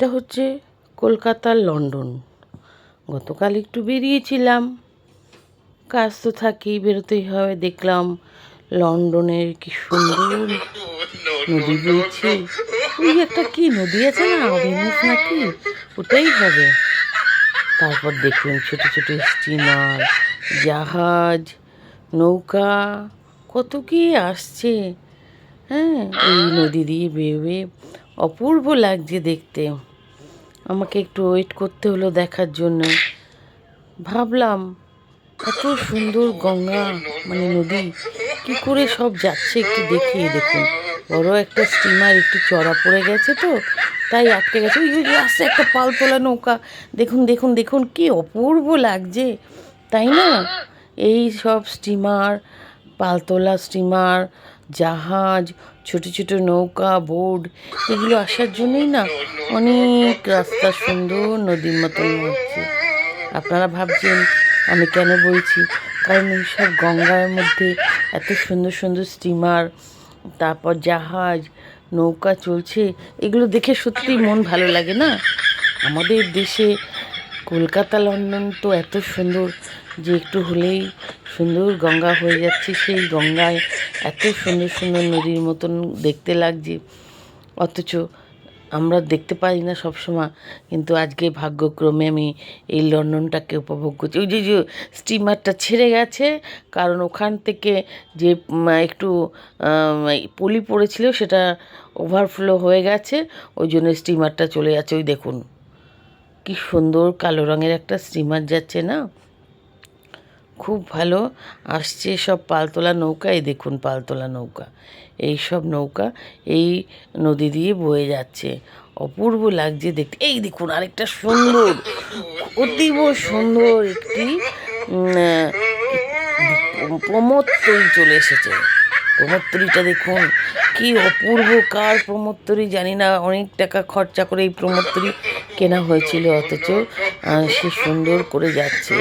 এটা হচ্ছে কলকাতার লন্ডন। গতকাল একটু বেরিয়েছিলাম। কাজ তো থাকেই, বেরোতেই হবে। দেখলাম লন্ডনের কি সুন্দর নদী বইছে। ওই একটা কি নদী আছে না নাকি? ওটাই হবে। তারপর দেখলাম ছোট ছোট স্টিমার, জাহাজ, নৌকা, কত কি আসছে। হ্যাঁ এই নদী দিয়ে বেয়ে বেয়ে অপূর্ব লাগছে দেখতে। আমাকে একটু ওয়েট করতে হলো দেখার জন্য। ভাবলাম, এত সুন্দর গঙ্গা মানে নদী, কি করে সব যাচ্ছে একটু দেখিয়ে দেখুন। বড় একটা স্টিমার একটু চড়া পড়ে গেছে তো, তাই আটকে গেছে। ওই ওই আসছে একটা পালতোলা নৌকা। দেখুন দেখুন দেখুন, কি অপূর্ব লাগছে, তাই না? এই সব স্টিমার পালতোলা স্টিমার জাহাজ, ছোট ছোট নৌকা, বোট, এগুলো আসার জন্যই না অনেক রাস্তা সুন্দর নদীর মতন হচ্ছে আপনারা ভাবছেন, আমি কেন বলছি? কারণ এই সব গঙ্গার মধ্যে এত সুন্দর সুন্দর স্টিমার তারপর জাহাজ, নৌকা চলছে, এগুলো দেখে সত্যি মন ভালো লাগে না? আমাদের দেশে কলকাতা, লন্ডন তো এত সুন্দর যে একটু হলেই সুন্দর গঙ্গা হয়ে যাচ্ছে। সেই গঙ্গায় এত সুন্দর সুন্দর নদীর মতন দেখতে লাগছে। অথচ আমরা দেখতে পাই না সবসময়। কিন্তু আজকে ভাগ্যক্রমে আমি এই লন্ডনটাকে উপভোগ করছি। ওই যে যে স্টিমারটা ছেড়ে গেছে, কারণ ওখান থেকে যে একটু পলি পড়েছিল, সেটা ওভারফ্লো হয়ে গেছে। ওই জন্য স্টিমারটা চলে যাচ্ছে। ওই দেখুন। কি সুন্দর কালো রঙের একটা স্টিমার যাচ্ছে না? খুব ভালো। আসছে সব পালতোলা নৌকা, এই দেখুন পালতোলা নৌকা। এই সব নৌকা এই নদী দিয়ে বয়ে যাচ্ছে। অপূর্ব লাগছে দেখতে। এই দেখুন আরেকটা সুন্দর, অতীব সুন্দর একটি প্রমোত্তরী চলে এসেছে। প্রমোত্তরীটা দেখুন কি অপূর্ব কার প্রমোত্তরী জানি না, অনেক টাকা খরচা করে এই প্রমোত্তরী কেনা হয়েছিল অথচ সে সুন্দর করে যাচ্ছে।